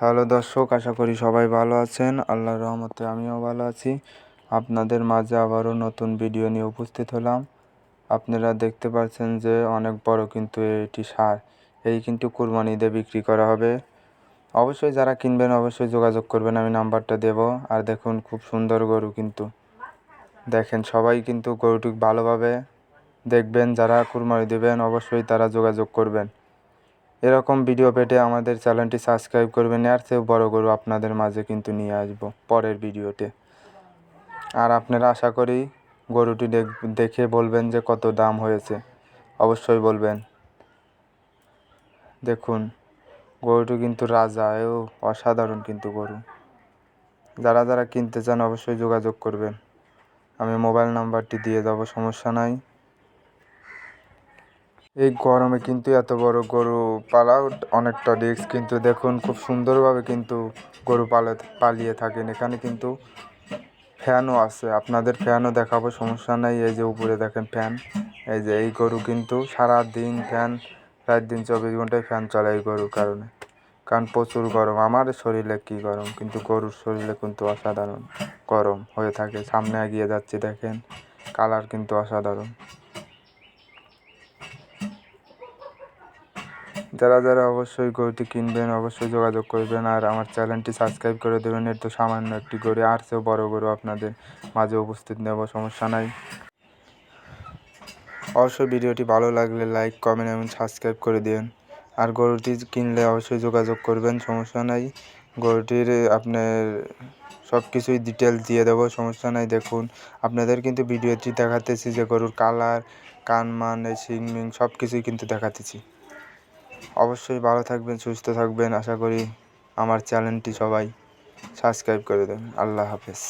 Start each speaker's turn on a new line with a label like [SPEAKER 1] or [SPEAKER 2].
[SPEAKER 1] Hello দর্শক, আশা করি সবাই ভালো আছেন। আল্লাহর রহমতে আমিও ভালো আছি। আপনাদের মাঝে আবারও নতুন ভিডিও নিয়ে উপস্থিত হলাম। আপনারা দেখতে পাচ্ছেন যে অনেক বড় কিন্তু এটি সার। এই কিন্তু কুরবানি ঈদে বিক্রি করা হবে। অবশ্যই যারা কিনবেন অবশ্যই যোগাযোগ করবেন, আমি নাম্বারটা দেব। আর দেখুন, খুব সুন্দর গরু কিন্তু। দেখেন, সবাই কিন্তু গরুটি ভালোভাবে দেখবেন, যারা কুরবানি দেবেন অবশ্যই তারা যোগাযোগ করবেন। এরকম ভিডিও পেতে আমাদের চ্যানেলটি সাবস্ক্রাইব করবেন আর চেয়েও বড় গরু আপনাদের মাঝে কিন্তু নিয়ে আসব পরের ভিডিওতে আর আপনারা আশা করি গরুটি দেখে বলবেন যে কত দাম হয়েছে। অবশ্যই বলবেন। দেখুন, গরুটি কিন্তু রাজা, এও অসাধারণ কিন্তু গরু। যারা যারা কিনতে চান অবশ্যই যোগাযোগ করবেন। আমি মোবাইল নাম্বারটি দিয়ে দেবো, সমস্যা নাই। এই গরমে কিন্তু এত বড় গরু পালাও অনেকটা রিস্ক কিন্তু দেখুন খুব সুন্দরভাবে কিন্তু গরু পালে, পালিয়ে থাকেন। এখানে কিন্তু ফ্যানও আছে। আপনাদের ফ্যানও দেখাবো, সমস্যা নাই। এই যে উপরে দেখেন ফ্যান এই যে এই গরু কিন্তু সারা দিন ফ্যান রাত দিন চব্বিশ ঘন্টায় ফ্যান চলে এই গরুর কারণে। কারণ প্রচুর গরম। আমার শরীরে কী গরম? কিন্তু গরুর শরীরে কিন্তু অসাধারণ গরম হয়ে থাকে। সামনে এগিয়ে যাচ্ছে, দেখেন। কালার কিন্তু অসাধারণ। যারা যারা অবশ্যই গরুটি কিনবেন, অবশ্যই যোগাযোগ করবেন আর আমার চ্যানেলটি সাবস্ক্রাইব করে দেবেন। এর তো সামান্য একটি গরু, আর সেও বড়ো গরু আপনাদের মাঝে উপস্থিত নেব, সমস্যা নাই। অবশ্যই ভিডিওটি ভালো লাগলে লাইক, কমেন্ট এবং সাবস্ক্রাইব করে দিন। আর গরুটি কিনলে অবশ্যই যোগাযোগ করবেন, সমস্যা নাই। গরুটির আপনার সব কিছুই ডিটেলস দিয়ে দেবো, সমস্যা নাই। দেখুন, আপনাদের কিন্তু ভিডিওটি দেখাতেছি যে গরুর কালার কান মান সিং মিং সব কিছুই কিন্তু দেখাতেছি। অবশ্যই ভালো থাকবেন, সুস্থ থাকবেন। আশা করি আমার চ্যানেলটি সবাই সাবস্ক্রাইব করে দেবেন। আল্লাহ হাফেজ।